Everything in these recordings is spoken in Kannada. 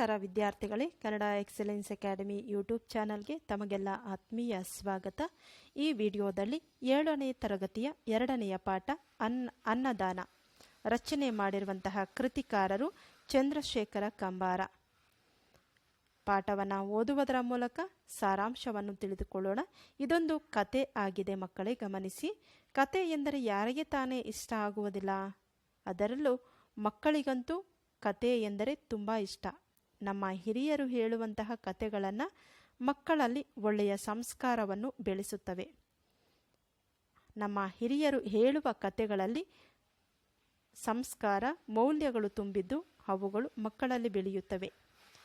ನಮಸ್ಕಾರ ವಿದ್ಯಾರ್ಥಿಗಳೇ. ಕನ್ನಡ ಎಕ್ಸಲೆನ್ಸ್ ಅಕಾಡೆಮಿ ಯೂಟ್ಯೂಬ್ ಚಾನಲ್ಗೆ ತಮಗೆಲ್ಲ ಆತ್ಮೀಯ ಸ್ವಾಗತ. ಈ ವಿಡಿಯೋದಲ್ಲಿ ಏಳನೇ ತರಗತಿಯ ಎರಡನೆಯ ಪಾಠ ಅನ್ನ ಅನ್ನದಾನ. ರಚನೆ ಮಾಡಿರುವಂತಹ ಕೃತಿಕಾರರು ಚಂದ್ರಶೇಖರ ಕಂಬಾರ. ಪಾಠವನ್ನು ಓದುವುದರ ಮೂಲಕ ಸಾರಾಂಶವನ್ನು ತಿಳಿದುಕೊಳ್ಳೋಣ. ಇದೊಂದು ಕತೆ ಆಗಿದೆ ಮಕ್ಕಳೇ, ಗಮನಿಸಿ. ಕತೆ ಎಂದರೆ ಯಾರಿಗೆ ತಾನೇ ಇಷ್ಟ ಆಗುವುದಿಲ್ಲ? ಅದರಲ್ಲೂ ಮಕ್ಕಳಿಗಂತೂ ಕತೆ ಎಂದರೆ ತುಂಬ ಇಷ್ಟ. ನಮ್ಮ ಹಿರಿಯರು ಹೇಳುವಂತಹ ಕತೆಗಳನ್ನು ಮಕ್ಕಳಲ್ಲಿ ಒಳ್ಳೆಯ ಸಂಸ್ಕಾರವನ್ನು ಬೆಳೆಸುತ್ತವೆ. ನಮ್ಮ ಹಿರಿಯರು ಹೇಳುವ ಕತೆಗಳಲ್ಲಿ ಸಂಸ್ಕಾರ, ಮೌಲ್ಯಗಳು ತುಂಬಿದ್ದು ಅವುಗಳು ಮಕ್ಕಳಲ್ಲಿ ಬೆಳೆಯುತ್ತವೆ.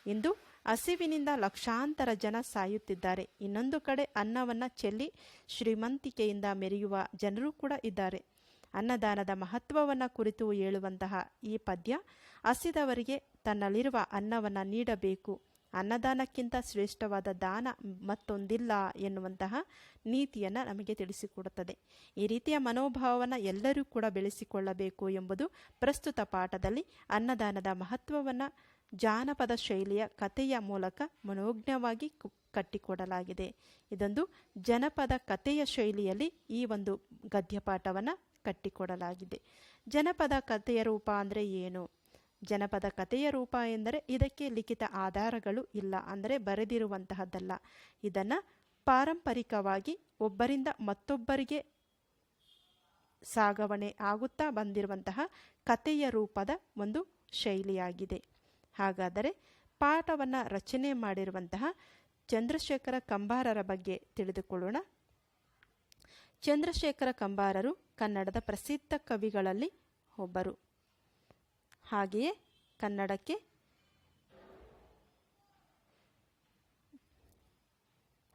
ಇಂದು ಹಸಿವಿನಿಂದ ಲಕ್ಷಾಂತರ ಜನ ಸಾಯುತ್ತಿದ್ದಾರೆ. ಇನ್ನೊಂದು ಕಡೆ ಅನ್ನವನ್ನು ಚೆಲ್ಲಿ ಶ್ರೀಮಂತಿಕೆಯಿಂದ ಮೆರೆಯುವ ಜನರು ಕೂಡ ಇದ್ದಾರೆ. ಅನ್ನದಾನದ ಮಹತ್ವವನ್ನು ಕುರಿತು ಹೇಳುವಂತಹ ಈ ಪದ್ಯ, ಹಸಿದವರಿಗೆ ತನ್ನಲ್ಲಿರುವ ಅನ್ನವನ್ನು ನೀಡಬೇಕು. ಅನ್ನದಾನಕ್ಕಿಂತ ಶ್ರೇಷ್ಠವಾದ ದಾನ ಮತ್ತೊಂದಿಲ್ಲ ಎನ್ನುವಂತಹ ನೀತಿಯನ್ನು ನಮಗೆ ತಿಳಿಸಿಕೊಡುತ್ತದೆ. ಈ ರೀತಿಯ ಮನೋಭಾವವನ್ನು ಎಲ್ಲರೂ ಕೂಡ ಬೆಳೆಸಿಕೊಳ್ಳಬೇಕು ಎಂಬುದು ಪ್ರಸ್ತುತ ಪಾಠದಲ್ಲಿ ಅನ್ನದಾನದ ಮಹತ್ವವನ್ನು ಜಾನಪದ ಶೈಲಿಯ ಕಥೆಯ ಮೂಲಕ ಮನೋಜ್ಞವಾಗಿ ಕಟ್ಟಿಕೊಡಲಾಗಿದೆ. ಇದೊಂದು ಜನಪದ ಕಥೆಯ ಶೈಲಿಯಲ್ಲಿ ಈ ಒಂದು ಗದ್ಯಪಾಠವನ್ನು ಕಟ್ಟಿಕೊಡಲಾಗಿದೆ. ಜನಪದ ಕಥೆಯ ರೂಪ ಅಂದರೆ ಏನು? ಜನಪದ ಕಥೆಯ ರೂಪ ಎಂದರೆ ಇದಕ್ಕೆ ಲಿಖಿತ ಆಧಾರಗಳು ಇಲ್ಲ ಅಂದರೆ ಬರೆದಿರುವಂತಹದ್ದಲ್ಲ. ಇದನ್ನು ಪಾರಂಪರಿಕವಾಗಿ ಒಬ್ಬರಿಂದ ಮತ್ತೊಬ್ಬರಿಗೆ ಸಾಗವಣೆ ಆಗುತ್ತಾ ಬಂದಿರುವಂತಹ ಕಥೆಯ ರೂಪದ ಒಂದು ಶೈಲಿಯಾಗಿದೆ. ಹಾಗಾದರೆ ಪಾಠವನ್ನು ರಚನೆ ಮಾಡಿರುವಂತಹ ಚಂದ್ರಶೇಖರ ಕಂಬಾರರ ಬಗ್ಗೆ ತಿಳಿದುಕೊಳ್ಳೋಣ. ಚಂದ್ರಶೇಖರ ಕಂಬಾರರು ಕನ್ನಡದ ಪ್ರಸಿದ್ಧ ಕವಿಗಳಲ್ಲಿ ಒಬ್ಬರು. ಹಾಗೆಯೇ ಕನ್ನಡಕ್ಕೆ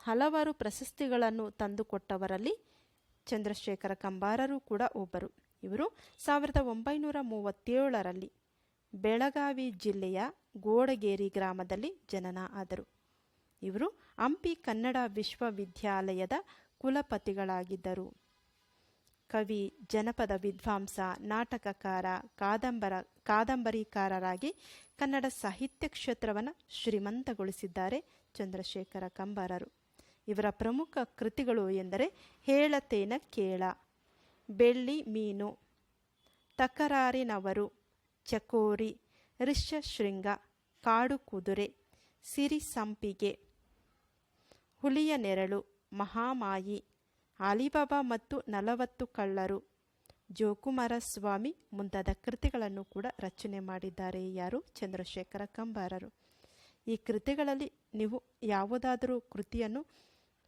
ಹಲವಾರು ಪ್ರಶಸ್ತಿಗಳನ್ನು ತಂದುಕೊಟ್ಟವರಲ್ಲಿ ಚಂದ್ರಶೇಖರ ಕಂಬಾರರು ಕೂಡ ಒಬ್ಬರು. ಇವರು ಸಾವಿರದ ಒಂಬೈನೂರ ಮೂವತ್ತೇಳರಲ್ಲಿ ಬೆಳಗಾವಿ ಜಿಲ್ಲೆಯ ಗೋಡಗೇರಿ ಗ್ರಾಮದಲ್ಲಿ ಜನನ ಆದರು. ಇವರು ಹಂಪಿ ಕನ್ನಡ ವಿಶ್ವವಿದ್ಯಾಲಯದ ಕುಲಪತಿಗಳಾಗಿದ್ದರು. ಕವಿ, ಜನಪದ ವಿದ್ವಾಂಸ, ನಾಟಕಕಾರ, ಕಾದಂಬರ, ಕಾದಂಬರಿಕಾರರಾಗಿ ಕನ್ನಡ ಸಾಹಿತ್ಯ ಕ್ಷೇತ್ರವನ್ನು ಶ್ರೀಮಂತಗೊಳಿಸಿದ್ದಾರೆ ಚಂದ್ರಶೇಖರ ಕಂಬಾರರು. ಇವರ ಪ್ರಮುಖ ಕೃತಿಗಳು ಎಂದರೆ ಹೇಳತೇನ ಕೇಳ, ಬೆಳ್ಳಿ ಮೀನು, ತಕರಾರಿನವರು, ಚಕೋರಿ ಋಷ್ಯಶೃಂಗ ಕಾಡು ಕುದುರೆ, ಸಿರಿ ಸಂಪಿಗೆ, ಹುಲಿಯ ನೆರಳು ಮಹಾಮಾಯಿ, ಅಲಿಬಾಬಾ ಮತ್ತು ನಲವತ್ತು ಕಳ್ಳರು. ಜೋಕುಮಾರ ಸ್ವಾಮಿ ಮುಂತಾದ ಕೃತಿಗಳನ್ನು ಕೂಡ ರಚನೆ ಮಾಡಿದ್ದಾರೆ ಯಾರು? ಚಂದ್ರಶೇಖರ ಕಂಬಾರರು. ಈ ಕೃತಿಗಳಲ್ಲಿ ನೀವು ಯಾವುದಾದರೂ ಕೃತಿಯನ್ನು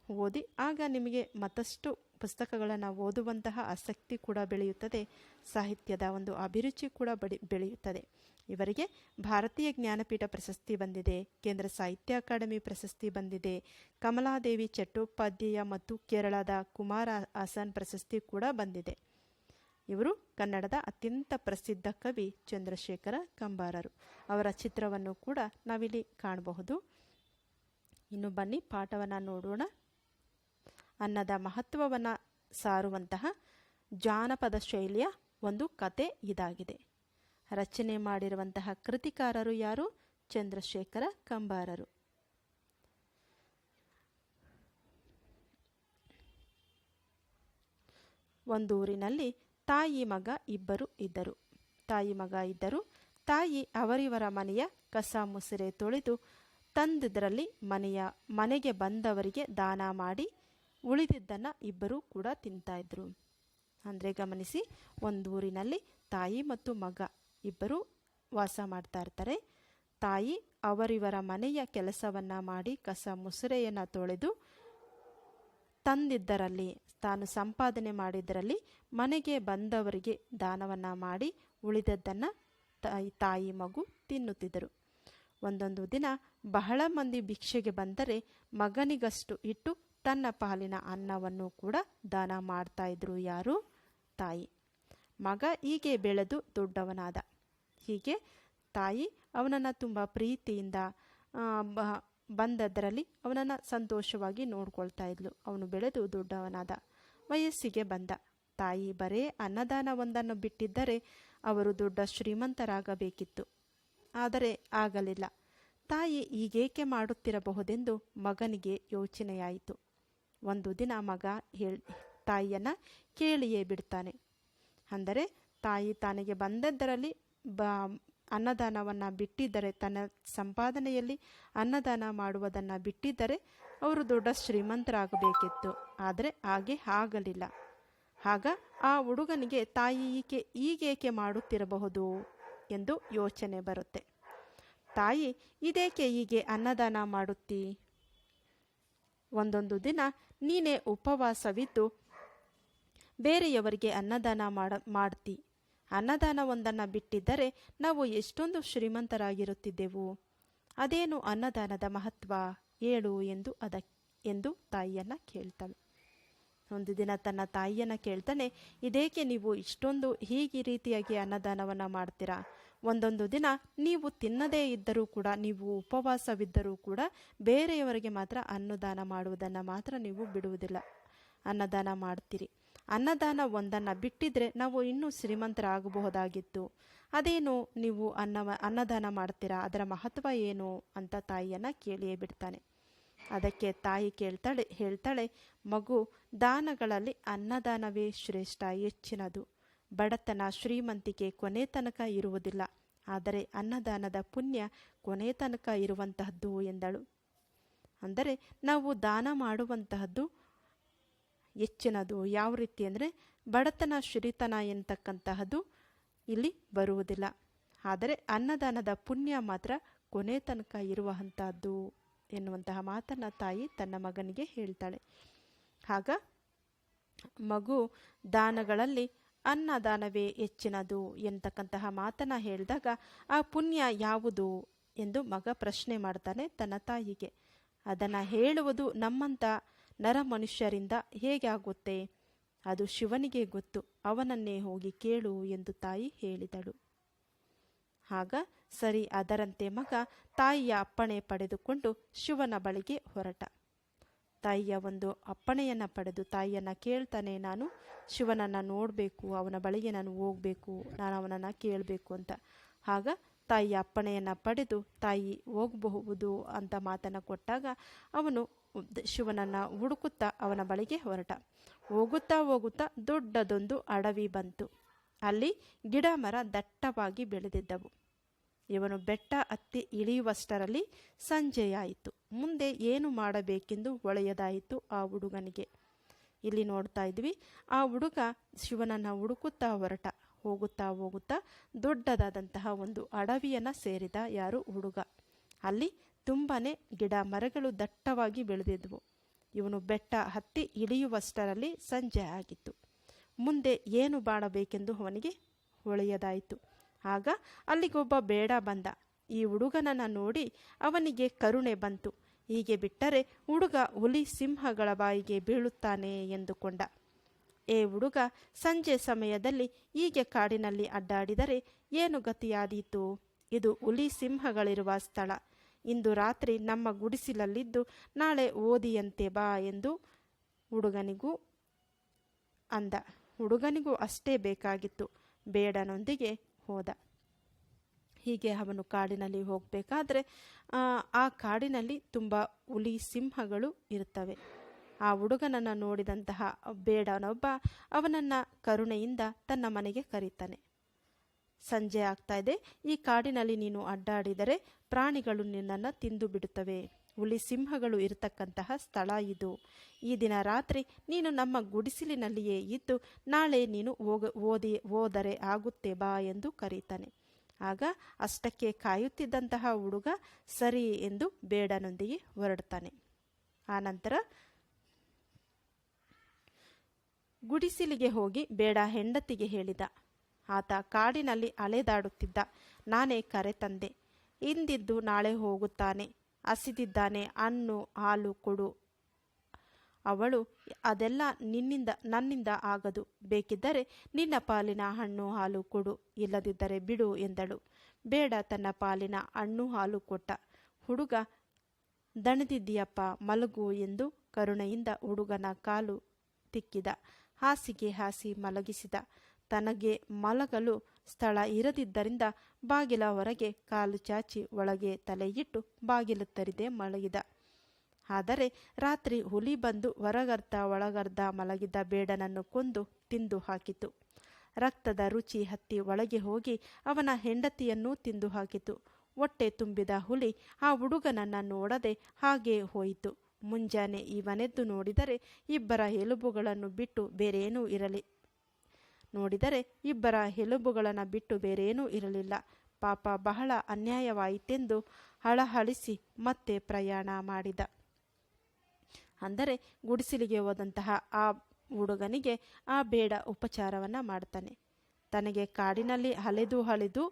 ಓದಿ, ಆಗ ನಿಮಗೆ ಮತ್ತಷ್ಟು ಪುಸ್ತಕಗಳನ್ನು ಓದುವಂತಹ ಆಸಕ್ತಿ ಕೂಡ ಬೆಳೆಯುತ್ತದೆ, ಸಾಹಿತ್ಯದ ಒಂದು ಅಭಿರುಚಿ ಕೂಡ ಬಡಿ, ಬೆಳೆಯುತ್ತದೆ. ಇವರಿಗೆ ಭಾರತೀಯ ಜ್ಞಾನಪೀಠ ಪ್ರಶಸ್ತಿ ಬಂದಿದೆ, ಕೇಂದ್ರ ಸಾಹಿತ್ಯ ಅಕಾಡೆಮಿ ಪ್ರಶಸ್ತಿ ಬಂದಿದೆ, ಕಮಲಾದೇವಿ ಚಟ್ಟೋಪಾಧ್ಯಾಯ ಮತ್ತು ಕೇರಳದ ಕುಮಾರ ಹಾಸನ್ ಪ್ರಶಸ್ತಿ ಕೂಡ ಬಂದಿದೆ. ಇವರು ಕನ್ನಡದ ಅತ್ಯಂತ ಪ್ರಸಿದ್ಧ ಕವಿ ಚಂದ್ರಶೇಖರ ಕಂಬಾರರು. ಅವರ ಚಿತ್ರವನ್ನು ಕೂಡ ನಾವಿಲ್ಲಿ ಕಾಣಬಹುದು. ಇನ್ನು ಬನ್ನಿ, ಪಾಠವನ್ನು ನೋಡೋಣ. ಅನ್ನದ ಮಹತ್ವವನ್ನು ಸಾರುವಂತಹ ಜಾನಪದ ಶೈಲಿಯ ಒಂದು ಕತೆ ಇದಾಗಿದೆ. ರಚನೆ ಮಾಡಿರುವಂತಹ ಕೃತಿಕಾರರು ಯಾರು? ಚಂದ್ರಶೇಖರ ಕಂಬಾರರು. ಒಂದೂರಿನಲ್ಲಿ ತಾಯಿ ಮಗ ಇಬ್ಬರು ಇದ್ದರು. ತಾಯಿ ಮಗ ಇದ್ದರು. ತಾಯಿ ಅವರಿವರ ಮನೆಯ ಕಸ ಮುಸಿರೆ ತೊಳೆದು ತಂದಿದ್ದರಲ್ಲಿ ಮನೆಯ ಮನೆಗೆ ಬಂದವರಿಗೆ ದಾನ ಮಾಡಿ ಉಳಿದಿದ್ದನ್ನು ಇಬ್ಬರೂ ಕೂಡ ತಿಂತಾ ಇದ್ರು. ಅಂದರೆ ಗಮನಿಸಿ, ಒಂದೂರಿನಲ್ಲಿ ತಾಯಿ ಮತ್ತು ಮಗ ಇಬ್ಬರು ವಾಸ ಮಾಡ್ತಾ ಇರ್ತಾರೆ. ತಾಯಿ ಅವರಿವರ ಮನೆಯ ಕೆಲಸವನ್ನು ಮಾಡಿ ಕಸ ಮುಸುರೆಯನ್ನು ತೊಳೆದು ತಂದಿದ್ದರಲ್ಲಿ, ತಾನು ಸಂಪಾದನೆ ಮಾಡಿದ್ದರಲ್ಲಿ ಮನೆಗೆ ಬಂದವರಿಗೆ ದಾನವನ್ನು ಮಾಡಿ ಉಳಿದದ್ದನ್ನು ತಾಯಿ ತಾಯಿ ಮಗು ತಿನ್ನುತ್ತಿದ್ದರು. ಒಂದೊಂದು ದಿನ ಬಹಳ ಮಂದಿ ಭಿಕ್ಷೆಗೆ ಬಂದರೆ ಮಗನಿಗಷ್ಟು ಇಟ್ಟು ತನ್ನ ಪಾಲಿನ ಅನ್ನವನ್ನು ಕೂಡ ದಾನ ಮಾಡ್ತಾ ಇದ್ರು ಯಾರು? ತಾಯಿ. ಮಗ ಹೀಗೆ ಬೆಳೆದು ದೊಡ್ಡವನಾದ. ಹೀಗೆ ತಾಯಿ ಅವನನ್ನು ತುಂಬ ಪ್ರೀತಿಯಿಂದ ಬಂದದ್ದರಲ್ಲಿ ಅವನನ್ನು ಸಂತೋಷವಾಗಿ ನೋಡ್ಕೊಳ್ತಾ ಇದ್ಲು. ಅವನು ಬೆಳೆದು ದೊಡ್ಡವನಾದ ವಯಸ್ಸಿಗೆ ಬಂದ. ತಾಯಿ ಬರೇ ಅನ್ನದಾನ ಒಂದನ್ನು ಬಿಟ್ಟಿದ್ದರೆ ಅವರು ದೊಡ್ಡ ಶ್ರೀಮಂತರಾಗಬೇಕಿತ್ತು. ಆದರೆ ಆಗಲಿಲ್ಲ. ತಾಯಿ ಈಗೇಕೆ ಮಾಡುತ್ತಿರಬಹುದೆಂದು ಮಗನಿಗೆ ಯೋಚನೆಯಾಯಿತು. ಒಂದು ದಿನ ಮಗ ಹೇಳ್, ತಾಯಿಯನ್ನು ಕೇಳಿಯೇ ಬಿಡ್ತಾನೆ. ಅಂದರೆ ತಾಯಿ ತಾನಿಗೆ ಬಂದದ್ದರಲ್ಲಿ ಬ, ಅನ್ನದಾನವನ್ನು ಬಿಟ್ಟಿದ್ದರೆ ತನ್ನ ಸಂಪಾದನೆಯಲ್ಲಿ ಅನ್ನದಾನ ಮಾಡುವುದನ್ನು ಬಿಟ್ಟಿದ್ದರೆ ಅವರು ದೊಡ್ಡ ಶ್ರೀಮಂತರಾಗಬೇಕಿತ್ತು. ಆದರೆ ಹಾಗೆ ಆಗಲಿಲ್ಲ. ಆಗ ಆ ಹುಡುಗನಿಗೆ ತಾಯಿ ಈಕೆ ಈಗೇಕೆ ಮಾಡುತ್ತಿರಬಹುದು ಎಂದು ಯೋಚನೆ ಬರುತ್ತೆ. ತಾಯಿ, ಇದೇಕೆ ಹೀಗೆ ಅನ್ನದಾನ ಮಾಡುತ್ತೀ? ಒಂದೊಂದು ದಿನ ನೀನೇ ಉಪವಾಸವಿದ್ದು ಬೇರೆಯವರಿಗೆ ಅನ್ನದಾನ ಮಾಡ, ಮಾಡ್ತಿ. ಅನ್ನದಾನ ಒಂದನ್ನು ಬಿಟ್ಟಿದ್ದರೆ ನಾವು ಎಷ್ಟೊಂದು ಶ್ರೀಮಂತರಾಗಿರುತ್ತಿದ್ದೆವು. ಅದೇನು ಅನ್ನದಾನದ ಮಹತ್ವ? ಹೇಳು ಎಂದು ಅದ, ಎಂದು ತಾಯಿಯನ್ನು ಕೇಳ್ತಾಳೆ. ಒಂದು ದಿನ ತನ್ನ ತಾಯಿಯನ್ನು ಕೇಳ್ತಾನೆ, ಇದೇಕೆ ನೀವು ಇಷ್ಟೊಂದು ಹೀಗೆ ರೀತಿಯಾಗಿ ಅನ್ನದಾನವನ್ನು ಮಾಡ್ತೀರಾ? ಒಂದೊಂದು ದಿನ ನೀವು ತಿನ್ನದೇ ಇದ್ದರೂ ಕೂಡ, ನೀವು ಉಪವಾಸವಿದ್ದರೂ ಕೂಡ ಬೇರೆಯವರಿಗೆ ಮಾತ್ರ ಅನ್ನದಾನ ಮಾಡುವುದನ್ನು ಮಾತ್ರ ನೀವು ಬಿಡುವುದಿಲ್ಲ. ಅನ್ನದಾನ ಮಾಡ್ತೀರಿ. ಅನ್ನದಾನ ಒಂದನ್ನು ಬಿಟ್ಟಿದ್ರೆ ನಾವು ಇನ್ನೂ ಶ್ರೀಮಂತರಾಗಬಹುದಾಗಿತ್ತು. ಅದೇನು ನೀವು ಅನ್ನವ, ಅನ್ನದಾನ ಮಾಡ್ತೀರಾ? ಅದರ ಮಹತ್ವ ಏನು ಅಂತ ತಾಯಿಯನ್ನು ಕೇಳಿಯೇ ಬಿಡ್ತಾನೆ. ಅದಕ್ಕೆ ತಾಯಿ ಕೇಳ್ತಾಳೆ, ಹೇಳ್ತಾಳೆ, ಮಗು, ದಾನಗಳಲ್ಲಿ ಅನ್ನದಾನವೇ ಶ್ರೇಷ್ಠ, ಹೆಚ್ಚಿನದು. ಬಡತನ ಶ್ರೀಮಂತಿಕೆ ಕೊನೆ ತನಕ ಇರುವುದಿಲ್ಲ. ಆದರೆ ಅನ್ನದಾನದ ಪುಣ್ಯ ಕೊನೆ ತನಕ ಇರುವಂತಹದ್ದು, ಎಂದಳು. ಅಂದರೆ ನಾವು ದಾನ ಮಾಡುವಂತಹದ್ದು ಹೆಚ್ಚಿನದು ಯಾವ ರೀತಿ ಅಂದರೆ ಬಡತನ, ಶ್ರೀತನ ಎಂತಕ್ಕಂತಹದ್ದು ಇಲ್ಲಿ ಬರುವುದಿಲ್ಲ. ಆದರೆ ಅನ್ನದಾನದ ಪುಣ್ಯ ಮಾತ್ರ ಕೊನೆ ತನಕ ಇರುವಂತಹದ್ದು ಎನ್ನುವಂತಹ ಮಾತನ್ನು ತಾಯಿ ತನ್ನ ಮಗನಿಗೆ ಹೇಳ್ತಾಳೆ. ಆಗ ಮಗು ದಾನಗಳಲ್ಲಿ ಅನ್ನದಾನವೇ ಹೆಚ್ಚಿನದು ಎಂತಕ್ಕಂತಹ ಮಾತನ್ನ ಹೇಳಿದಾಗ ಆ ಪುಣ್ಯ ಯಾವುದು ಎಂದು ಮಗ ಪ್ರಶ್ನೆ ಮಾಡ್ತಾನೆ ತನ್ನ ತಾಯಿಗೆ. ಅದನ್ನು ಹೇಳುವುದು ನಮ್ಮಂಥ ನರ ಮನುಷ್ಯರಿಂದ ಹೇಗೆ ಆಗುತ್ತೆ? ಅದು ಶಿವನಿಗೆ ಗೊತ್ತು, ಅವನನ್ನೇ ಹೋಗಿ ಕೇಳು ಎಂದು ತಾಯಿ ಹೇಳಿದಳು. ಆಗ ಸರಿ, ಅದರಂತೆ ಮಗ ತಾಯಿಯ ಅಪ್ಪಣೆ ಪಡೆದುಕೊಂಡು ಶಿವನ ಬಳಿಗೆ ಹೊರಟ. ತಾಯಿಯ ಒಂದು ಅಪ್ಪಣೆಯನ್ನು ಪಡೆದು ತಾಯಿಯನ್ನು ಕೇಳ್ತಾನೆ, ನಾನು ಶಿವನನ್ನು ನೋಡಬೇಕು, ಅವನ ಬಳಿಗೆ ನಾನು ಹೋಗಬೇಕು, ನಾನು ಅವನನ್ನು ಕೇಳಬೇಕು ಅಂತ. ಆಗ ತಾಯಿಯ ಅಪ್ಪಣೆಯನ್ನು ಪಡೆದು ತಾಯಿ ಹೋಗಬಹುದು ಅಂತ ಮಾತನ್ನು ಕೊಟ್ಟಾಗ ಅವನು ಶಿವನನ್ನು ಹುಡುಕುತ್ತಾ ಅವನ ಬಳಿಗೆ ಹೊರಟ. ಹೋಗುತ್ತಾ ಹೋಗುತ್ತಾ ದೊಡ್ಡದೊಂದು ಅಡವಿ ಬಂತು. ಅಲ್ಲಿ ಗಿಡ ಮರ ದಟ್ಟವಾಗಿ ಬೆಳೆದಿದ್ದವು. ಇವನು ಬೆಟ್ಟ ಹತ್ತಿ ಇಳಿಯುವಷ್ಟರಲ್ಲಿ ಸಂಜೆಯಾಯಿತು. ಮುಂದೆ ಏನು ಮಾಡಬೇಕೆಂದು ಒಳೆಯದಾಯಿತು ಆ ಹುಡುಗನಿಗೆ. ಇಲ್ಲಿ ನೋಡ್ತಾ ಇದ್ವಿ, ಆ ಹುಡುಗ ಶಿವನನ್ನು ಹುಡುಕುತ್ತಾ ಹೊರಟ. ಹೋಗುತ್ತಾ ಹೋಗುತ್ತಾ ದೊಡ್ಡದಾದಂತಹ ಒಂದು ಅಡವಿಯನ್ನು ಸೇರಿದ ಯಾರು ಹುಡುಗ. ಅಲ್ಲಿ ತುಂಬಾ ಗಿಡ ಮರಗಳು ದಟ್ಟವಾಗಿ ಬೆಳೆದಿದ್ವು. ಇವನು ಬೆಟ್ಟ ಹತ್ತಿ ಇಳಿಯುವಷ್ಟರಲ್ಲಿ ಸಂಜೆ ಆಗಿತ್ತು. ಮುಂದೆ ಏನು ಬಾಡಬೇಕೆಂದು ಅವನಿಗೆ ಹೊಳೆಯದಾಯಿತು. ಆಗ ಅಲ್ಲಿಗೊಬ್ಬ ಬೇಡ ಬಂದ. ಈ ಹುಡುಗನನ್ನು ನೋಡಿ ಅವನಿಗೆ ಕರುಣೆ ಬಂತು. ಹೀಗೆ ಬಿಟ್ಟರೆ ಹುಡುಗ ಹುಲಿ ಸಿಂಹಗಳ ಬಾಯಿಗೆ ಬೀಳುತ್ತಾನೆ ಎಂದುಕೊಂಡ. ಏ ಹುಡುಗ, ಸಂಜೆ ಸಮಯದಲ್ಲಿ ಹೀಗೆ ಕಾಡಿನಲ್ಲಿ ಅಡ್ಡಾಡಿದರೆ ಏನು ಗತಿಯಾದೀತು? ಇದು ಹುಲಿ ಸಿಂಹಗಳಿರುವ ಸ್ಥಳ. ಇಂದು ರಾತ್ರಿ ನಮ್ಮ ಗುಡಿಸಿಲಲ್ಲಿದ್ದು ನಾಳೆ ಓದಿಯಂತೆ ಬಾ ಎಂದು ಹುಡುಗನಿಗೂ ಅಂದ. ಹುಡುಗನಿಗೂ ಅಷ್ಟೇ ಬೇಕಾಗಿತ್ತು. ಬೇಡನೊಂದಿಗೆ ಹೋದ. ಹೀಗೆ ಅವನು ಕಾಡಿನಲ್ಲಿ ಹೋಗಬೇಕಾದ್ರೆ, ಆ ಕಾಡಿನಲ್ಲಿ ತುಂಬ ಹುಲಿ ಸಿಂಹಗಳು ಇರುತ್ತವೆ. ಆ ಹುಡುಗನನ್ನು ನೋಡಿದಂತಹ ಬೇಡನೊಬ್ಬ ಅವನನ್ನು ಕರುಣೆಯಿಂದ ತನ್ನ ಮನೆಗೆ ಕರೀತಾನೆ. ಸಂಜೆ ಆಗ್ತಾ ಇದೆ. ಈ ಕಾಡಿನಲ್ಲಿ ನೀನು ಅಡ್ಡಾಡಿದರೆ ಪ್ರಾಣಿಗಳು ನಿನ್ನನ್ನು ತಿಂದು ಬಿಡುತ್ತವೆ. ಹುಲಿ ಸಿಂಹಗಳು ಇರತಕ್ಕಂತಹ ಸ್ಥಳ ಇದು. ಈ ದಿನ ರಾತ್ರಿ ನೀನು ನಮ್ಮ ಗುಡಿಸಿಲಿನಲ್ಲಿಯೇ ಇದ್ದು ನಾಳೆ ನೀನು ಹೋಗ, ಓದಿ, ಹೋದರೆ ಆಗುತ್ತೆ ಬಾ ಎಂದು ಕರೀತಾನೆ. ಆಗ ಅಷ್ಟಕ್ಕೆ ಕಾಯುತ್ತಿದ್ದಂತಹ ಹುಡುಗ ಸರಿ ಎಂದು ಬೇಡನೊಂದಿಗೆ ಹೊರಡ್ತಾನೆ. ಆನಂತರ ಗುಡಿಸಿಲಿಗೆ ಹೋಗಿ ಬೇಡ ಹೆಂಡತಿಗೆ ಹೇಳಿದ. ಆತ ಕಾಡಿನಲ್ಲಿ ಅಲೆದಾಡುತ್ತಿದ್ದ. ನಾನೇ ಕರೆ ತಂದೆ. ಇಂದಿದ್ದು ನಾಳೆ ಹೋಗುತ್ತಾನೆ. ಹಸಿದಿದ್ದಾನೆ. ಹಣ್ಣು, ಹಾಲು ಕೊಡು. ಅವಳು, ಅದೆಲ್ಲ ನಿನ್ನಿಂದ, ನನ್ನಿಂದ ಆಗದು. ಬೇಕಿದ್ದರೆ ನಿನ್ನ ಪಾಲಿನ ಹಣ್ಣು, ಹಾಲು ಕೊಡು. ಇಲ್ಲದಿದ್ದರೆ ಬಿಡು ಎಂದಳು. ಬೇಡ ತನ್ನ ಪಾಲಿನ ಹಣ್ಣು, ಹಾಲು ಕೊಟ್ಟ. ಹುಡುಗ, ದಣದಿದ್ದೀಯಪ್ಪ, ಮಲಗು ಎಂದು ಕರುಣೆಯಿಂದ ಹುಡುಗನ ಕಾಲು ತಿಕ್ಕಿದ. ಹಾಸಿಗೆ ಹಾಸಿ ಮಲಗಿಸಿದ. ತನಗೆ ಮಲಗಲು ಸ್ಥಳ ಇರದಿದ್ದರಿಂದ ಬಾಗಿಲ ಹೊರಗೆ ಕಾಲು ಚಾಚಿ ಒಳಗೆ ತಲೆಯಿಟ್ಟು ಬಾಗಿಲು ತರಿದೆ ಮಲಗಿದ. ಆದರೆ ರಾತ್ರಿ ಹುಲಿ ಬಂದು ಹೊರಗರ್ಧ ಒಳಗರ್ಧ ಮಲಗಿದ್ದ ಬೇಡನನ್ನು ಕೊಂದು ತಿಂದು ಹಾಕಿತು. ರಕ್ತದ ರುಚಿ ಹತ್ತಿ ಒಳಗೆ ಹೋಗಿ ಅವನ ಹೆಂಡತಿಯನ್ನೂ ತಿಂದು ಹಾಕಿತು. ಹೊಟ್ಟೆ ತುಂಬಿದ ಹುಲಿ ಆ ಹುಡುಗನನ್ನು ನೋಡದೆ ಹಾಗೇ ಹೋಯಿತು. ಮುಂಜಾನೆ ಇವನೆದ್ದು ನೋಡಿದರೆ ಇಬ್ಬರ ಎಲುಬುಗಳನ್ನು ಬಿಟ್ಟು ಬೇರೇನೂ ಇರಲಿ. ನೋಡಿದರೆ ಇಬ್ಬರ ಎಲುಬುಗಳನ್ನು ಬಿಟ್ಟು ಬೇರೇನೂ ಇರಲಿಲ್ಲ. ಪಾಪ ಬಹಳ ಅನ್ಯಾಯವಾಯಿತೆಂದು ಹಳಹಳಿಸಿ ಮತ್ತೆ ಪ್ರಯಾಣ ಮಾಡಿದ. ಅಂದರೆ ಗುಡಿಸಲಿಗೆ ಹೋದಂತಹ ಆ ಹುಡುಗನಿಗೆ ಆ ಬೇಡ ಉಪಚಾರವನ್ನು ಮಾಡ್ತಾನೆ. ತನಗೆ ಕಾಡಿನಲ್ಲಿ ಅಲೆದು ಅಲೆದು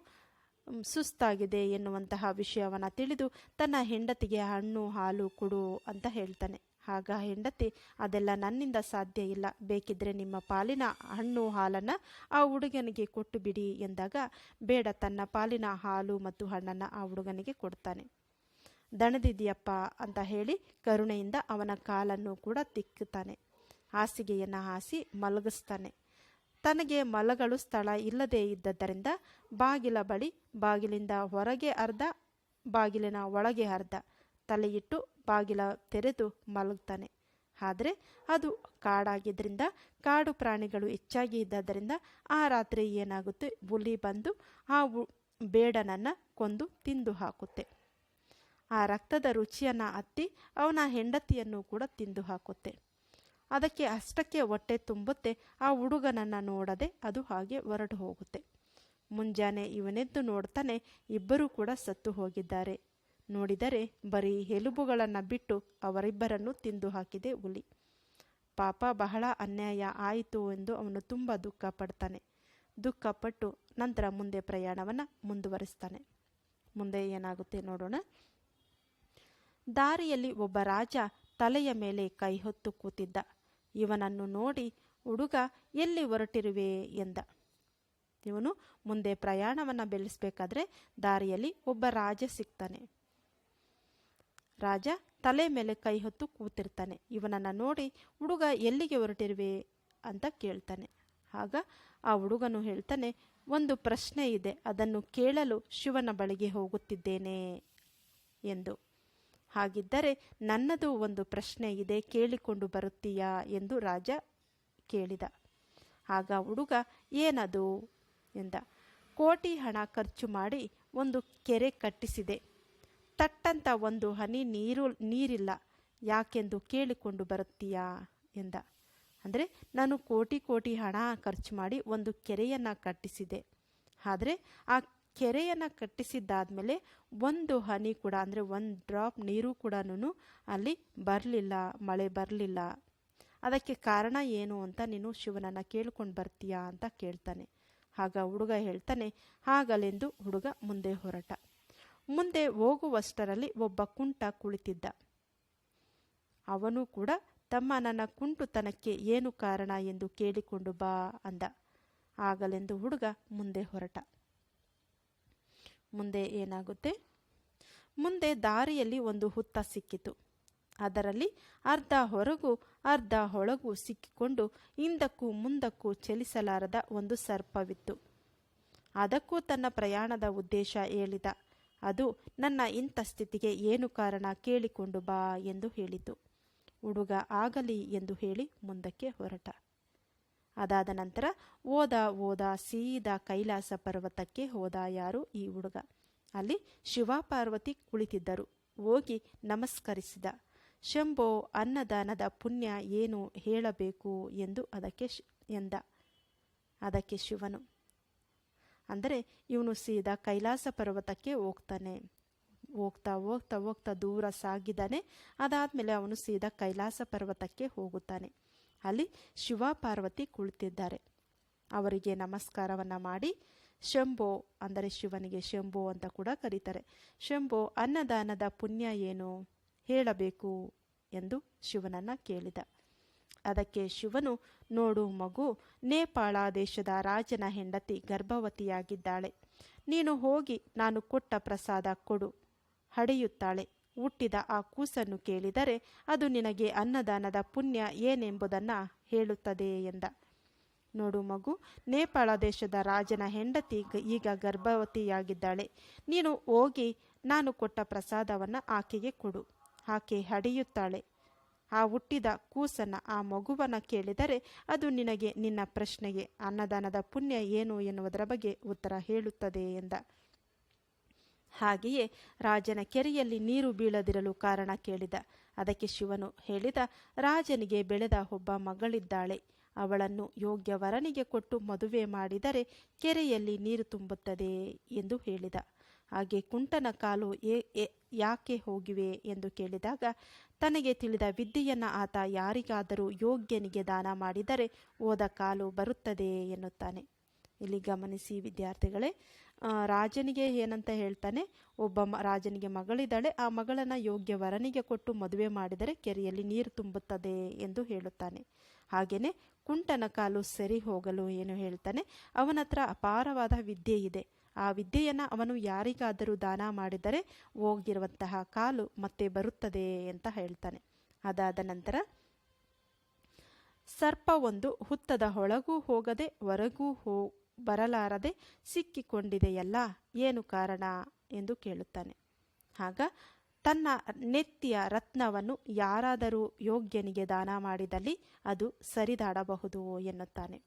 ಸುಸ್ತಾಗಿದೆ ಎನ್ನುವಂತಹ ವಿಷಯವನ್ನು ತಿಳಿದು ತನ್ನ ಹೆಂಡತಿಗೆ ಹಣ್ಣು, ಹಾಲು ಕೊಡು ಅಂತ ಹೇಳ್ತಾನೆ. ಆಗ ಹೆಂಡತಿ, ಅದೆಲ್ಲ ನನ್ನಿಂದ ಸಾಧ್ಯ ಇಲ್ಲ. ಬೇಕಿದ್ರೆ ನಿಮ್ಮ ಪಾಲಿನ ಹಣ್ಣು, ಹಾಲನ್ನು ಆ ಹುಡುಗನಿಗೆ ಕೊಟ್ಟು ಬಿಡಿ ಎಂದಾಗ ಬೇಡ, ತನ್ನ ಪಾಲಿನ ಹಾಲು ಮತ್ತು ಹಣ್ಣನ್ನು ಆ ಹುಡುಗನಿಗೆ ಕೊಡ್ತಾನೆ. ದಣದಿದೆಯಪ್ಪ ಅಂತ ಹೇಳಿ ಕರುಣೆಯಿಂದ ಅವನ ಕಾಲನ್ನು ಕೂಡ ತಿಕ್ಕುತ್ತಾನೆ. ಹಾಸಿಗೆಯನ್ನು ಹಾಸಿ ಮಲಗಿಸ್ತಾನೆ. ತನಗೆ ಮಲಗಳು ಸ್ಥಳ ಇಲ್ಲದೇ ಇದ್ದದ್ದರಿಂದ ಬಾಗಿಲ ಬಳಿ ಬಾಗಿಲಿಂದ ಹೊರಗೆ ಅರ್ಧ, ಬಾಗಿಲಿನ ಒಳಗೆ ಅರ್ಧ ತಲೆಯಿಟ್ಟು ಬಾಗಿಲ ತೆರೆದು ಮಲಗ್ತಾನೆ ಆದರೆ ಅದು ಕಾಡಾಗಿದ್ದರಿಂದ ಕಾಡು ಪ್ರಾಣಿಗಳು ಹೆಚ್ಚಾಗಿ ಇದ್ದದರಿಂದ ಆ ರಾತ್ರಿ ಏನಾಗುತ್ತೆ? ಹುಲಿ ಬಂದು ಆ ಬೇಡನನ್ನು ಕೊಂದು ತಿಂದು ಹಾಕುತ್ತೆ. ಆ ರಕ್ತದ ರುಚಿಯನ್ನು ಹತ್ತಿ ಅವನ ಹೆಂಡತಿಯನ್ನು ಕೂಡ ತಿಂದು ಹಾಕುತ್ತೆ. ಅದಕ್ಕೆ ಅಷ್ಟಕ್ಕೆ ಹೊಟ್ಟೆ ತುಂಬುತ್ತೆ. ಆ ಹುಡುಗನನ್ನು ನೋಡದೆ ಅದು ಹಾಗೆ ಹೊರಟು ಹೋಗುತ್ತೆ. ಮುಂಜಾನೆ ಇವನೆದ್ದು ನೋಡ್ತಾನೆ ಇಬ್ಬರೂ ಕೂಡ ಸತ್ತು ಹೋಗಿದ್ದಾರೆ. ನೋಡಿದರೆ ಬರೀ ಎಲುಬುಗಳನ್ನು ಬಿಟ್ಟು ಅವರಿಬ್ಬರನ್ನು ತಿಂದು ಹಾಕಿದೆ ಹುಲಿ. ಪಾಪ ಬಹಳ ಅನ್ಯಾಯ ಆಯಿತು ಎಂದು ಅವನು ತುಂಬ ದುಃಖ ಪಡ್ತಾನೆ. ದುಃಖಪಟ್ಟು ನಂತರ ಮುಂದೆ ಪ್ರಯಾಣವನ್ನು ಮುಂದುವರಿಸ್ತಾನೆ. ಮುಂದೆ ಏನಾಗುತ್ತೆ ನೋಡೋಣ. ದಾರಿಯಲ್ಲಿ ಒಬ್ಬ ರಾಜ ತಲೆಯ ಮೇಲೆ ಕೈ ಹೊತ್ತು ಕೂತಿದ್ದ. ಇವನನ್ನು ನೋಡಿ ಹುಡುಗ ಎಲ್ಲಿ ಹೊರಟಿರುವೆ ಎಂದ. ಇವನು ಮುಂದೆ ಪ್ರಯಾಣವನ್ನು ಬೆಳೆಸಬೇಕಾದ್ರೆ ದಾರಿಯಲ್ಲಿ ಒಬ್ಬ ರಾಜ ಸಿಗ್ತಾನೆ. ರಾಜ ತಲೆ ಮೇಲೆ ಕೈ ಹೊತ್ತು ಕೂತಿರ್ತಾನೆ. ಇವನನ್ನು ನೋಡಿ ಹುಡುಗ ಎಲ್ಲಿಗೆ ಹೊರಟಿರುವೆ ಅಂತ ಕೇಳ್ತಾನೆ. ಆಗ ಆ ಹುಡುಗನು ಹೇಳ್ತಾನೆ, ಒಂದು ಪ್ರಶ್ನೆ ಇದೆ. ಅದನ್ನು ಕೇಳಲು ಶಿವನ ಬಳಿಗೆ ಹೋಗುತ್ತಿದ್ದೇನೆ ಎಂದು. ಹಾಗಿದ್ದರೆ ನನ್ನದು ಒಂದು ಪ್ರಶ್ನೆ ಇದೆ ಕೇಳಿಕೊಂಡು ಬರುತ್ತೀಯಾ ಎಂದು ರಾಜ ಕೇಳಿದ. ಆಗ ಹುಡುಗ, ಏನದು? ಎಂದ. ಕೋಟಿ ಹಣ ಖರ್ಚು ಮಾಡಿ ಒಂದು ಕೆರೆ ಕಟ್ಟಿಸಿದೆ. ತಟ್ಟಂತ ಒಂದು ಹನಿ ನೀರು, ನೀರಿಲ್ಲ. ಯಾಕೆಂದು ಕೇಳಿಕೊಂಡು ಬರುತ್ತೀಯಾ? ಎಂದ. ಅಂದರೆ ನಾನು ಕೋಟಿ ಕೋಟಿ ಹಣ ಖರ್ಚು ಮಾಡಿ ಒಂದು ಕೆರೆಯನ್ನು ಕಟ್ಟಿಸಿದೆ. ಆದರೆ ಆ ಕೆರೆಯನ್ನು ಕಟ್ಟಿಸಿದ್ದಾದಮೇಲೆ ಒಂದು ಹನಿ ಕೂಡ, ಅಂದರೆ ಒಂದು ಡ್ರಾಪ್ ನೀರು ಕೂಡ ಅಲ್ಲಿ ಬರಲಿಲ್ಲ, ಮಳೆ ಬರಲಿಲ್ಲ. ಅದಕ್ಕೆ ಕಾರಣ ಏನು ಅಂತ ನೀನು ಶಿವನನ್ನು ಕೇಳ್ಕೊಂಡು ಬರ್ತೀಯಾ ಅಂತ ಕೇಳ್ತಾನೆ. ಆಗ ಹುಡುಗ ಹೇಳ್ತಾನೆ, ಹಾಗಲೆಂದು ಹುಡುಗ ಮುಂದೆ ಹೊರಟ. ಮುಂದೆ ಹೋಗುವಷ್ಟರಲ್ಲಿ ಒಬ್ಬ ಕುಂಟ ಕುಳಿತಿದ್ದ. ಅವನು ಕೂಡ, ತಮ್ಮ ನನ್ನ ಕುಂಟುತನಕ್ಕೆ ಏನು ಕಾರಣ ಎಂದು ಕೇಳಿಕೊಂಡು ಬಾ ಅಂದ. ಆಗಲೆಂದು ಹುಡುಗ ಮುಂದೆ ಹೊರಟ. ಮುಂದೆ ಏನಾಗುತ್ತೆ? ಮುಂದೆ ದಾರಿಯಲ್ಲಿ ಒಂದು ಹುತ್ತ ಸಿಕ್ಕಿತು. ಅದರಲ್ಲಿ ಅರ್ಧ ಹೊರಗು, ಅರ್ಧ ಒಳಗು ಸಿಕ್ಕಿಕೊಂಡು ಹಿಂದಕ್ಕೂ ಮುಂದಕ್ಕೂ ಚಲಿಸಲಾರದ ಒಂದು ಸರ್ಪವಿತ್ತು. ಅದಕ್ಕೂ ತನ್ನ ಪ್ರಯಾಣದ ಉದ್ದೇಶ ಹೇಳಿದ. ಅದು ನನ್ನ ಇಂಥ ಸ್ಥಿತಿಗೆ ಏನು ಕಾರಣ? ಕೇಳಿಕೊಂಡು ಬಾ ಎಂದು ಹೇಳಿತು. ಹುಡುಗ ಆಗಲಿ ಎಂದು ಹೇಳಿ ಮುಂದಕ್ಕೆ ಹೊರಟ. ಅದಾದ ನಂತರ ಓದ ಓದ, ಸೀದಾ ಕೈಲಾಸ ಪರ್ವತಕ್ಕೆ ಹೋದ ಯಾರು ಈ ಹುಡುಗ? ಅಲ್ಲಿ ಶಿವ ಪಾರ್ವತಿ ಕುಳಿತಿದ್ದರು. ಹೋಗಿ ನಮಸ್ಕರಿಸಿದ. ಶಂಭೋ, ಅನ್ನದಾನದ ಪುಣ್ಯ ಏನು ಹೇಳಬೇಕು? ಎಂದು ಅದಕ್ಕೆ ಎಂದ. ಅದಕ್ಕೆ ಶಿವನು. ಅಂದರೆ ಇವನು ಸೀದಾ ಕೈಲಾಸ ಪರ್ವತಕ್ಕೆ ಹೋಗ್ತಾನೆ. ಹೋಗ್ತಾ ಹೋಗ್ತಾ ಹೋಗ್ತಾ ದೂರ ಸಾಗಿದ್ದಾನೆ ಅದಾದಮೇಲೆ ಅವನು ಸೀದಾ ಕೈಲಾಸ ಪರ್ವತಕ್ಕೆ ಹೋಗುತ್ತಾನೆ. ಅಲ್ಲಿ ಶಿವ ಪಾರ್ವತಿ ಕುಳಿತಿದ್ದಾರೆ. ಅವರಿಗೆ ನಮಸ್ಕಾರವನ್ನು ಮಾಡಿ ಶಂಭೋ ಅಂದರೆ ಶಿವನಿಗೆ ಶಂಭೋ ಅಂತ ಕೂಡ ಕರೀತಾರೆ. ಶಂಭೋ, ಅನ್ನದಾನದ ಪುಣ್ಯ ಏನು? ಹೇಳಬೇಕು ಎಂದು ಶಿವನನ್ನು ಕೇಳಿದ. ಅದಕ್ಕೆ ಶಿವನು, ನೋಡು ಮಗು, ನೇಪಾಳ ದೇಶದ ರಾಜನ ಹೆಂಡತಿ ಗರ್ಭವತಿಯಾಗಿದ್ದಾಳೆ. ನೀನು ಹೋಗಿ ನಾನು ಕೊಟ್ಟ ಪ್ರಸಾದ ಕೊಡು, ಹಡೆಯುತ್ತಾಳೆ. ಹುಟ್ಟಿದ ಆ ಕೂಸನ್ನು ಕೇಳಿದರೆ, ಅದು ನಿನಗೆ ಅನ್ನದಾನದ ಪುಣ್ಯ ಏನೆಂಬುದನ್ನು ಹೇಳುತ್ತದೆ ಎಂದ. ನೋಡು ಮಗು, ನೇಪಾಳ ದೇಶದ ರಾಜನ ಹೆಂಡತಿ ಈಗ ಗರ್ಭವತಿಯಾಗಿದ್ದಾಳೆ. ನೀನು ಹೋಗಿ ನಾನು ಕೊಟ್ಟ ಪ್ರಸಾದವನ್ನು ಆಕೆಗೆ ಕೊಡು. ಆಕೆ ಹಡಿಯುತ್ತಾಳೆ. ಆ ಹುಟ್ಟಿದ ಕೂಸನ್ನು ಆ ಮಗುವನ್ನು ಕೇಳಿದರೆ, ಅದು ನಿನಗೆ ನಿನ್ನ ಪ್ರಶ್ನೆಗೆ ಅನ್ನದಾನದ ಪುಣ್ಯ ಏನು ಎನ್ನುವುದರ ಬಗ್ಗೆ ಉತ್ತರ ಹೇಳುತ್ತದೆ ಎಂದ. ಹಾಗೆಯೇ ರಾಜನ ಕೆರೆಯಲ್ಲಿ ನೀರು ಬೀಳದಿರಲು ಕಾರಣ ಕೇಳಿದ. ಅದಕ್ಕೆ ಶಿವನು ಹೇಳಿದ, ರಾಜನಿಗೆ ಬೆಳೆದ ಒಬ್ಬ ಮಗಳಿದ್ದಾಳೆ. ಅವಳನ್ನು ಯೋಗ್ಯ ವರನಿಗೆ ಕೊಟ್ಟು ಮದುವೆ ಮಾಡಿದರೆ ಕೆರೆಯಲ್ಲಿ ನೀರು ತುಂಬುತ್ತದೆ ಎಂದು ಹೇಳಿದ. ಹಾಗೆ ಕುಂಟನ ಕಾಲು ಏ ಯಾಕೆ ಹೋಗಿವೆ ಎಂದು ಕೇಳಿದಾಗ, ತನಗೆ ತಿಳಿದ ವಿದ್ಯೆಯನ್ನು ಆತ ಯಾರಿಗಾದರೂ ಯೋಗ್ಯನಿಗೆ ದಾನ ಮಾಡಿದರೆ ಓದ ಕಾಲು ಬರುತ್ತದೆ ಎನ್ನುತ್ತಾನೆ. ಇಲ್ಲಿ ಗಮನಿಸಿ ವಿದ್ಯಾರ್ಥಿಗಳೇ ರಾಜನಿಗೆ ಏನಂತ ಹೇಳ್ತಾನೆ, ಒಬ್ಬ ಮ, ರಾಜನಿಗೆ ಮಗಳಿದ್ದಾಳೆ, ಆ ಮಗಳನ್ನು ಯೋಗ್ಯ ವರನಿಗೆ ಕೊಟ್ಟು ಮದುವೆ ಮಾಡಿದರೆ ಕೆರೆಯಲ್ಲಿ ನೀರು ತುಂಬುತ್ತದೆ ಎಂದು ಹೇಳುತ್ತಾನೆ. ಹಾಗೆಯೇ ಕುಂಟನ ಕಾಲು ಸರಿ ಹೋಗಲು ಏನು ಹೇಳ್ತಾನೆ, ಅವನ ಹತ್ರ ಅಪಾರವಾದ ವಿದ್ಯೆ ಇದೆ. ಆ ವಿದ್ಯೆಯನ್ನು ಅವನು ಯಾರಿಗಾದರೂ ದಾನ ಮಾಡಿದರೆ ಹೋಗಿರುವಂತಹ ಕಾಲು ಮತ್ತೆ ಬರುತ್ತದೆ ಅಂತ ಹೇಳ್ತಾನೆ. ಅದಾದ ನಂತರ, ಸರ್ಪ ಒಂದು ಹುತ್ತದ ಒಳಗೂ ಹೋಗದೆ ಹೊರಗೂ ಹೋ ಬರಲಾರದೆ ಸಿಕ್ಕಿಕೊಂಡಿದೆಯಲ್ಲ? ಏನು ಕಾರಣ? ಎಂದು ಕೇಳುತ್ತಾನೆ. ಆಗ ತನ್ನ ನೆತ್ತಿಯ ರತ್ನವನ್ನು ಯಾರಾದರೂ ಯೋಗ್ಯನಿಗೆ ದಾನ ಮಾಡಿದಲ್ಲಿ ಅದು ಸರಿದಾಡಬಹುದು ಎನ್ನುತ್ತಾನೆ.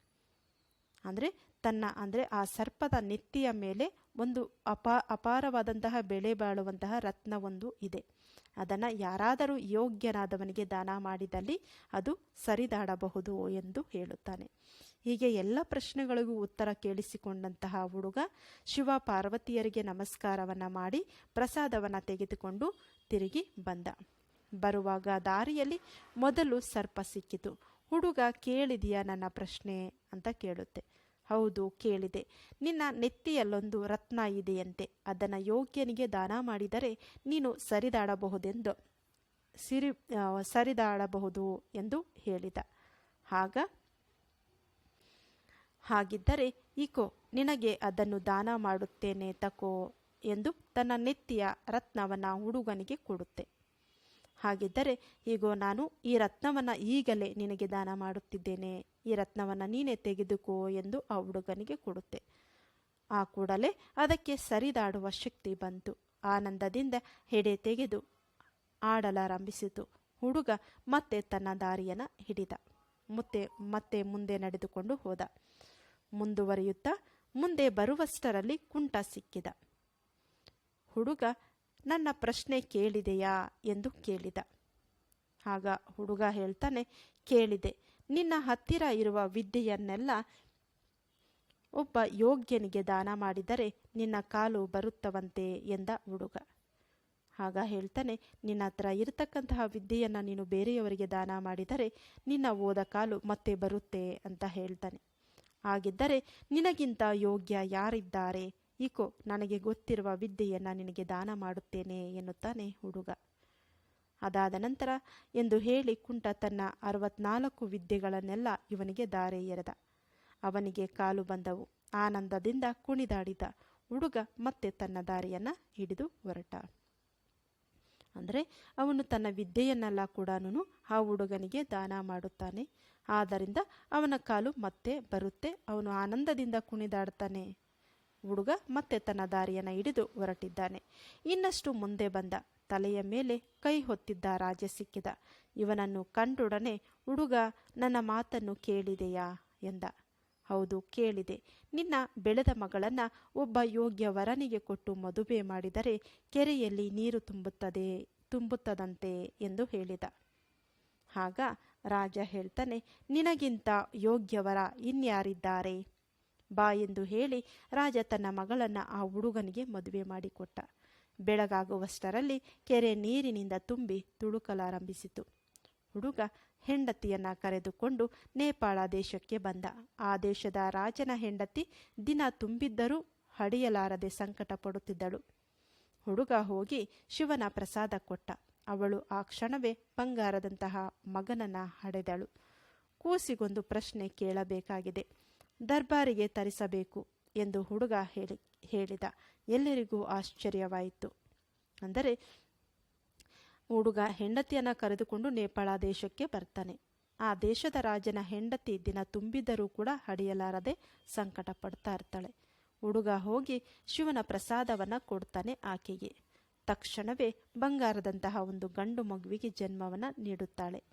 ಅಂದರೆ ತನ್ನ, ಅಂದರೆ ಆ ಸರ್ಪದ ನೆತ್ತಿಯ ಮೇಲೆ ಒಂದು ಅಪ, ಅಪಾರವಾದಂತಹ ಬೆಲೆ ಬಾಳುವಂತಹ ರತ್ನವೊಂದು ಇದೆ. ಅದನ್ನು ಯಾರಾದರೂ ಯೋಗ್ಯನಾದವನಿಗೆ ದಾನ ಮಾಡಿದಲ್ಲಿ ಅದು ಸರಿದಾಡಬಹುದು ಎಂದು ಹೇಳುತ್ತಾನೆ. ಹೀಗೆ ಎಲ್ಲ ಪ್ರಶ್ನೆಗಳಿಗೂ ಉತ್ತರ ಕೇಳಿಸಿಕೊಂಡಂತಹ ಹುಡುಗ ಶಿವ ಪಾರ್ವತಿಯರಿಗೆ ನಮಸ್ಕಾರವನ್ನು ಮಾಡಿ ಪ್ರಸಾದವನ್ನು ತೆಗೆದುಕೊಂಡು ತಿರುಗಿ ಬಂದ. ಬರುವಾಗ ದಾರಿಯಲ್ಲಿ ಮೊದಲು ಸರ್ಪ ಸಿಕ್ಕಿತು. ಹುಡುಗ ಕೇಳಿದೆಯಾ ನನ್ನ ಪ್ರಶ್ನೆ? ಅಂತ ಕೇಳುತ್ತೆ. ಹೌದು, ಕೇಳಿದೆ. ನಿನ್ನ ನೆತ್ತಿಯಲ್ಲೊಂದು ರತ್ನ ಇದೆಯಂತೆ. ಅದನ್ನು ಯೋಗ್ಯನಿಗೆ ದಾನ ಮಾಡಿದರೆ ನೀನು ಸರಿದಾಡಬಹುದೆಂದು, ಸಿರಿ ಸರಿದಾಡಬಹುದು ಎಂದು ಹೇಳಿದ. ಆಗ ಹಾಗಿದ್ದರೆ, ಈಕೋ, ನಿನಗೆ ಅದನ್ನು ದಾನ ಮಾಡುತ್ತೇನೆ, ತಕೋ ಎಂದು ತನ್ನ ನೆತ್ತಿಯ ರತ್ನವನ್ನು ಹುಡುಗನಿಗೆ ಕೊಡುತ್ತೆ. ಹಾಗಿದ್ದರೆ, ಈಗೋ, ನಾನು ಈ ರತ್ನವನ್ನು ಈಗಲೇ ನಿನಗೆ ದಾನ ಮಾಡುತ್ತಿದ್ದೇನೆ ಈ ರತ್ನವನ್ನು ನೀನೇ ತೆಗೆದುಕೋ ಎಂದು ಆ ಹುಡುಗನಿಗೆ ಕೊಡುತ್ತೆ. ಆ ಕೂಡಲೇ ಅದಕ್ಕೆ ಸರಿದಾಡುವ ಶಕ್ತಿ ಬಂತು. ಆನಂದದಿಂದ ಹೆಡೆ ತೆಗೆದು ಆಡಲಾರಂಭಿಸಿತು. ಹುಡುಗ ಮತ್ತೆ ತನ್ನ ದಾರಿಯನ್ನು ಹಿಡಿದ. ಮತ್ತೆ ಮತ್ತೆ ಮುಂದೆ ನಡೆದುಕೊಂಡು ಹೋದ. ಮುಂದುವರಿಯುತ್ತಾ ಮುಂದೆ ಬರುವಷ್ಟರಲ್ಲಿ ಕುಂಟ ಸಿಕ್ಕಿದ. ಹುಡುಗ, ನನ್ನ ಪ್ರಶ್ನೆ ಕೇಳಿದೆಯಾ ಎಂದು ಕೇಳಿದ. ಆಗ ಹುಡುಗ ಹೇಳ್ತಾನೆ, ಕೇಳಿದೆ. ನಿನ್ನ ಹತ್ತಿರ ಇರುವ ವಿದ್ಯೆಯನ್ನೆಲ್ಲ ಒಬ್ಬ ಯೋಗ್ಯನಿಗೆ ದಾನ ಮಾಡಿದರೆ ನಿನ್ನ ಕಾಲು ಬರುತ್ತವಂತೆ ಎಂದ ಹುಡುಗ. ಆಗ ಹೇಳ್ತಾನೆ, ನಿನ್ನ ಹತ್ರ ಇರತಕ್ಕಂತಹ ವಿದ್ಯೆಯನ್ನು ನೀನು ಬೇರೆಯವರಿಗೆ ದಾನ ಮಾಡಿದರೆ ನಿನ್ನ ಓದ ಕಾಲು ಮತ್ತೆ ಬರುತ್ತೆ ಅಂತ ಹೇಳ್ತಾನೆ. ಹಾಗಿದ್ದರೆ ನಿನಗಿಂತ ಯೋಗ್ಯ ಯಾರಿದ್ದಾರೆ? ಈಕೋ, ನನಗೆ ಗೊತ್ತಿರುವ ವಿದ್ಯೆಯನ್ನು ನಿನಗೆ ದಾನ ಮಾಡುತ್ತೇನೆ ಎನ್ನುತ್ತಾನೆ ಹುಡುಗ. ಅದಾದ ನಂತರ ಎಂದು ಹೇಳಿ ಕುಂಟ ತನ್ನ ಅರವತ್ನಾಲ್ಕು ವಿದ್ಯೆಗಳನ್ನೆಲ್ಲ ಇವನಿಗೆ ದಾರೆ ಎರೆದ. ಅವನಿಗೆ ಕಾಲು ಬಂದವು. ಆನಂದದಿಂದ ಕುಣಿದಾಡಿದ ಹುಡುಗ ಮತ್ತೆ ತನ್ನ ದಾರಿಯನ್ನು ಹಿಡಿದು ಹೊರಟ. ಅಂದರೆ ಅವನು ತನ್ನ ವಿದ್ಯೆಯನ್ನೆಲ್ಲ ಕೂಡ ಆ ಹುಡುಗನಿಗೆ ದಾನ ಮಾಡುತ್ತಾನೆ. ಆದ್ದರಿಂದ ಅವನ ಕಾಲು ಮತ್ತೆ ಬರುತ್ತೆ. ಅವನು ಆನಂದದಿಂದ ಕುಣಿದಾಡ್ತಾನೆ. ಹುಡುಗ ಮತ್ತೆ ತನ್ನ ದಾರಿಯನ್ನು ಹಿಡಿದು ಹೊರಟಿದ್ದಾನೆ. ಇನ್ನಷ್ಟು ಮುಂದೆ ಬಂದ. ತಲೆಯ ಮೇಲೆ ಕೈ ಹೊತ್ತಿದ್ದ ರಾಜ ಸಿಕ್ಕಿದ. ಇವನನ್ನು ಕಂಡೊಡನೆ, ಹುಡುಗ, ನನ್ನ ಮಾತನ್ನು ಕೇಳಿದೆಯಾ? ಎಂದ. ಹೌದು, ಕೇಳಿದೆ. ನಿನ್ನ ಬೆಳೆದ ಮಗಳನ್ನು ಒಬ್ಬ ಯೋಗ್ಯ ವರನಿಗೆ ಕೊಟ್ಟು ಮದುವೆ ಮಾಡಿದರೆ ಕೆರೆಯಲ್ಲಿ ನೀರು ತುಂಬುತ್ತದೆ, ತುಂಬುತ್ತದಂತೆ ಎಂದು ಹೇಳಿದ. ಆಗ ರಾಜ ಹೇಳ್ತಾನೆ, ನಿನಗಿಂತ ಯೋಗ್ಯವರ ಇನ್ಯಾರಿದ್ದಾರೆ? ಬಾ ಎಂದು ಹೇಳಿ ರಾಜ ತನ್ನ ಮಗಳನ್ನು ಆ ಹುಡುಗನಿಗೆ ಮದುವೆ ಮಾಡಿಕೊಟ್ಟ. ಬೆಳಗಾಗುವಷ್ಟರಲ್ಲಿ ಕೆರೆ ನೀರಿನಿಂದ ತುಂಬಿ ತುಳುಕಲಾರಂಭಿಸಿತು. ಹುಡುಗ ಹೆಂಡತಿಯನ್ನ ಕರೆದುಕೊಂಡು ನೇಪಾಳ ದೇಶಕ್ಕೆ ಬಂದ. ಆ ದೇಶದ ರಾಜನ ಹೆಂಡತಿ ದಿನ ತುಂಬಿದ್ದರೂ ಹಡಿಯಲಾರದೆ ಸಂಕಟ ಪಡುತ್ತಿದ್ದಳು ಹುಡುಗ ಹೋಗಿ ಶಿವನ ಪ್ರಸಾದ ಕೊಟ್ಟ. ಅವಳು ಆ ಕ್ಷಣವೇ ಬಂಗಾರದಂತಹ ಮಗನನ್ನ ಹಡೆದಳು. ಕೂಸಿಗೊಂದು ಪ್ರಶ್ನೆ ಕೇಳಬೇಕಾಗಿದೆ. ದರ್ಬಾರಿಗೆ ತರಿಸಬೇಕು ಎಂದು ಹುಡುಗ ಹೇಳಿ, ಹೇಳಿದ. ಎಲ್ಲರಿಗೂ ಆಶ್ಚರ್ಯವಾಯಿತು. ಅಂದರೆ ಹುಡುಗ ಹೆಂಡತಿಯನ್ನು ಕರೆದುಕೊಂಡು ನೇಪಾಳ ದೇಶಕ್ಕೆ ಬರ್ತಾನೆ. ಆ ದೇಶದ ರಾಜನ ಹೆಂಡತಿ ದಿನ ತುಂಬಿದರೂ ಕೂಡ ಹಡಿಯಲಾರದೆ ಸಂಕಟ ಪಡ್ತಾ ಇರ್ತಾಳೆ. ಹುಡುಗ ಹೋಗಿ ಶಿವನ ಪ್ರಸಾದವನ್ನು ಕೊಡ್ತಾನೆ ಆಕೆಗೆ. ತಕ್ಷಣವೇ ಬಂಗಾರದಂತಹ ಒಂದು ಗಂಡು ಮಗುವಿಗೆ ಜನ್ಮವನ್ನು ನೀಡುತ್ತಾಳೆ.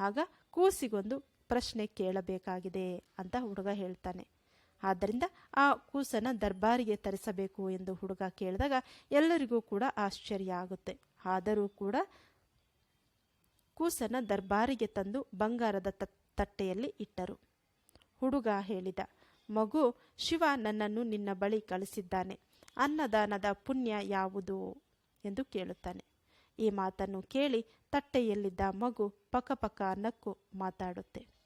ಆಗ ಕೂಸಿಗೊಂದು ಪ್ರಶ್ನೆ ಕೇಳಬೇಕಾಗಿದೆ ಅಂತ ಹುಡುಗ ಹೇಳ್ತಾನೆ. ಆದ್ದರಿಂದ ಆ ಕೂಸನ್ನು ದರ್ಬಾರಿಗೆ ತರಿಸಬೇಕು ಎಂದು ಹುಡುಗ ಕೇಳಿದಾಗ ಎಲ್ಲರಿಗೂ ಕೂಡ ಆಶ್ಚರ್ಯ ಆಗುತ್ತೆ. ಆದರೂ ಕೂಡ ಕೂಸನ್ನು ದರ್ಬಾರಿಗೆ ತಂದು ಬಂಗಾರದ ತಟ್ಟೆಯಲ್ಲಿ ಇಟ್ಟರು. ಹುಡುಗ ಹೇಳಿದ, ಮಗು, ಶಿವ ನನ್ನನ್ನು ನಿನ್ನ ಬಳಿ ಕಳಿಸಿದ್ದಾನೆ. ಅನ್ನದಾನದ ಪುಣ್ಯ ಯಾವುದು? ಎಂದು ಕೇಳುತ್ತಾನೆ. ಈ ಮಾತನ್ನು ಕೇಳಿ ತಟ್ಟೆಯಲ್ಲಿದ್ದ ಮಗು ಪಕಪಕ ನಕ್ಕು ಮಾತಾಡುತ್ತೆ.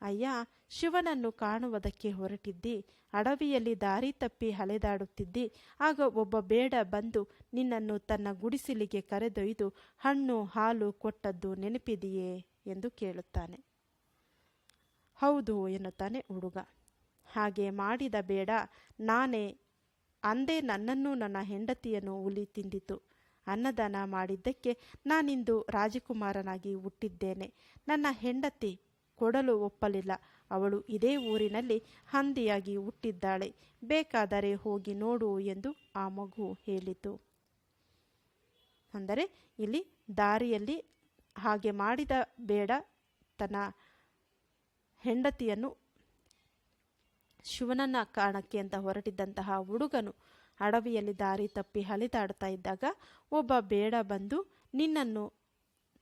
ಅಯ್ಯ, ಶಿವನನ್ನು ಕಾಣುವುದಕ್ಕೆ ಹೊರಟಿದ್ದಿ, ಅಡವಿಯಲ್ಲಿ ದಾರಿ ತಪ್ಪಿ ಅಲೆದಾಡುತ್ತಿದ್ದಿ ಆಗ ಒಬ್ಬ ಬೇಡ ಬಂದು ನಿನ್ನನ್ನು ತನ್ನ ಗುಡಿಸಿಲಿಗೆ ಕರೆದೊಯ್ದು ಹಣ್ಣು, ಹಾಲು ಕೊಟ್ಟದ್ದು ನೆನಪಿದೆಯೇ ಎಂದು ಕೇಳುತ್ತಾನೆ. ಹೌದು ಎನ್ನುತ್ತಾನೆ ಹುಡುಗ. ಹಾಗೆ ಮಾಡಿದ ಬೇಡ, ನಾನೇ, ಅಂದೇ ನನ್ನನ್ನು ನನ್ನ ಹೆಂಡತಿಯನ್ನು ಹುಲಿ ತಿಂದಿತು. ಅನ್ನದಾನ ಮಾಡಿದ್ದಕ್ಕೆ ನಾನಿಂದು ರಾಜಕುಮಾರನಾಗಿ ಹುಟ್ಟಿದ್ದೇನೆ. ನನ್ನ ಹೆಂಡತಿ ಕೊಡಲು ಒಪ್ಪಲಿಲ್ಲ. ಅವಳು ಇದೇ ಊರಿನಲ್ಲಿ ಹಂದಿಯಾಗಿ ಹುಟ್ಟಿದ್ದಾಳೆ. ಬೇಕಾದರೆ ಹೋಗಿ ನೋಡು ಎಂದು ಆ ಮಗು ಹೇಳಿತು. ಅಂದರೆ ಇಲ್ಲಿ ದಾರಿಯಲ್ಲಿ ಹಾಗೆ ಮಾಡಿದ ಬೇಡ ತನ್ನ ಹೆಂಡತಿಯನ್ನು ಶಿವನನ್ನ ಕಾಣಕ್ಕೆ ಅಂತ ಹೊರಟಿದ್ದಂತಹ ಹುಡುಗನು ಅಡವಿಯಲ್ಲಿ ದಾರಿ ತಪ್ಪಿ ಹಲಿದಾಡ್ತಾ ಇದ್ದಾಗ ಒಬ್ಬ ಬೇಡ ಬಂದು ನಿನ್ನನ್ನು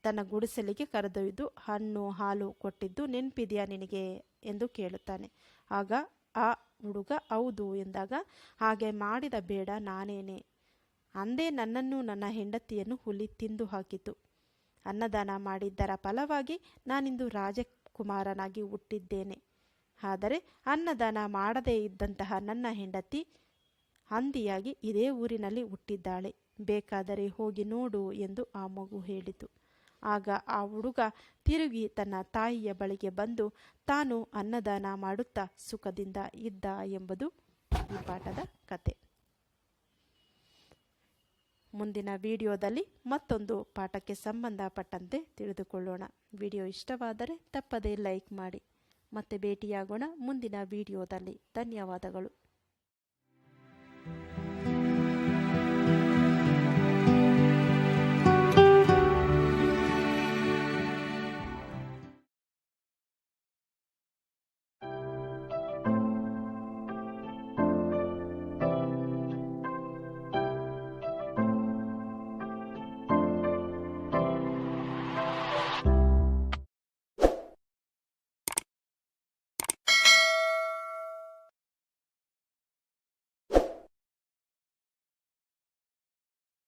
ತನ್ನ ಗುಡಿಸಲಿಗೆ ಕರೆದೊಯ್ದು ಹಣ್ಣು ಹಾಲು ಕೊಟ್ಟಿದ್ದು, ನೆನಪಿದೆಯಾ ನಿನಗೆ? ಎಂದು ಕೇಳುತ್ತಾನೆ. ಆಗ, ಆ ಹುಡುಗ ಹೌದು ಎಂದಾಗ, ಹಾಗೆ ಮಾಡಿದ ಬೇಡ ನಾನೇನೆ. ಅಂದೇ ನನ್ನನ್ನು ನನ್ನ ಹೆಂಡತಿಯನ್ನು ಹುಲಿ ತಿಂದು ಹಾಕಿತು. ಅನ್ನದಾನ ಮಾಡಿದ್ದರ ಫಲವಾಗಿ ನಾನಿಂದು ರಾಜಕುಮಾರನಾಗಿ ಹುಟ್ಟಿದ್ದೇನೆ. ಆದರೆ ಅನ್ನದಾನ ಮಾಡದೇ ಇದ್ದಂತಹ ನನ್ನ ಹೆಂಡತಿ ಹಂದಿಯಾಗಿ ಇದೇ ಊರಿನಲ್ಲಿ ಹುಟ್ಟಿದ್ದಾಳೆ. ಬೇಕಾದರೆ ಹೋಗಿ ನೋಡು ಎಂದು ಆ ಮಗು ಹೇಳಿತು. ಆಗ ಆ ಹುಡುಗ ತಿರುಗಿ ತನ್ನ ತಾಯಿಯ ಬಳಿಗೆ ಬಂದು, ತಾನು ಅನ್ನದಾನ ಮಾಡುತ್ತಾ ಸುಖದಿಂದ ಇದ್ದ ಎಂಬುದು ಈ ಪಾಠದ ಕತೆ. ಮುಂದಿನ ವಿಡಿಯೋದಲ್ಲಿ ಮತ್ತೊಂದು ಪಾಠಕ್ಕೆ ಸಂಬಂಧಪಟ್ಟಂತೆ ತಿಳಿದುಕೊಳ್ಳೋಣ. ವಿಡಿಯೋ ಇಷ್ಟವಾದರೆ ತಪ್ಪದೇ ಲೈಕ್ ಮಾಡಿ. ಮತ್ತೆ ಭೇಟಿಯಾಗೋಣ ಮುಂದಿನ ವಿಡಿಯೋದಲ್ಲಿ. ಧನ್ಯವಾದಗಳು.